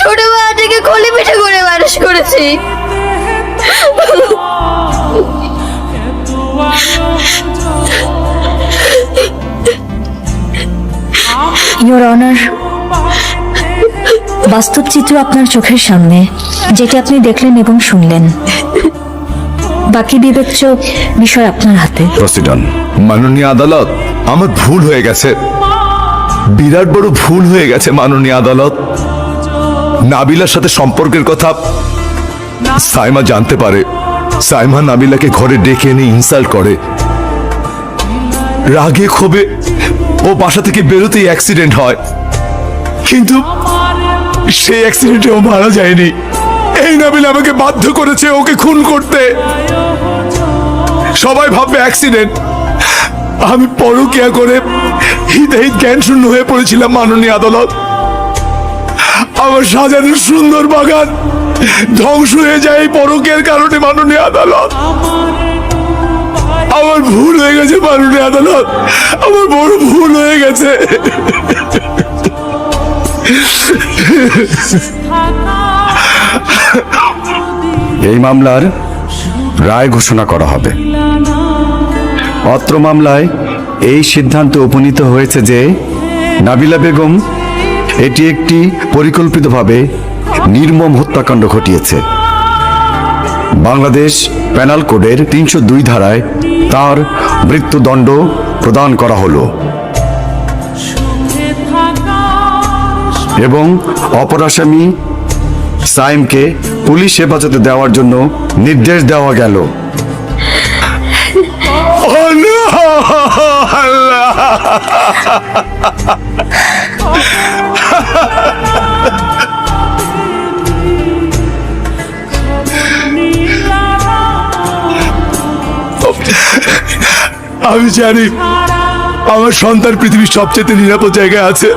ছোটবেলা থেকে খলি পিঠে করে মানুষ করেছি। ইওর অনার বাস্তব চিত্র আপনার চোখের সামনে যেটি আপনি দেখলেন এবং শুনলেন। বাকি বিবেচ্য বিষয় আপনার হাতে। প্রসিডন মাননীয় আদালত আমার ভুল হয়ে গেছে। বিরাট বড় ভুল হয়ে গেছে মাননীয় আদালত। নাবিলার সাথে সম্পর্কের কথা সাইমা জানতে পারে। সাইমা নাবিলাকে ঘরে ডেকে এনে ইনসাল্ট করে। রাগে ক্ষোভে ও বাসা থেকে বেরোতেই অ্যাক্সিডেন্ট হয়। কিন্তু সেই অ্যাক্সিডেন্টে ও মারা যায়নি। এই নাবিল আমাকে বাধ্য করেছে ওকে খুন করতে। সবাই ভাববে অ্যাক্সিডেন্ট আমি পরকিয়া করে হিত জ্ঞান শূন্য হয়ে পড়েছিলাম মাননীয় আদালত। আমার সাজানো সুন্দর বাগান ধ্বংস হয়ে যায় পরকের কারণে মাননীয় আদালত। আমার ভুল হয়ে গেছে মাননীয় আদালত। আমার বড় ভুল হয়ে গেছে। এই মামলার রায় ঘোষণা করা হবে। অত্র মামলায় এই সিদ্ধান্ত উপনীত হয়েছে যে নাবিলা বেগম এটি একটি পরিকল্পিতভাবে নির্মম হত্যাকাণ্ড ঘটিয়েছে। বাংলাদেশ প্যানাল কোডের তিনশো দুই ধারায় তার মৃত্যুদণ্ড প্রদান করা হলো। এবং অপরাসামী সাইমকে পুলিশ হেফাজতে দেওয়ার জন্য নির্দেশ দেওয়া গেল। Oh আল্লাহ! আমি জানি আমার সন্তান পৃথিবীর সবচেয়ে নিরাপদ জায়গায় আছে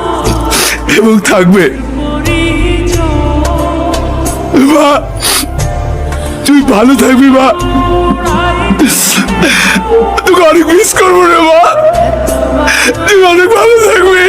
এবং থাকবে। মা, তুই ভালো থাকবি, মা। তোকে অনেক মিস করব রে, মা। তুই অনেক ভালো থাকবি।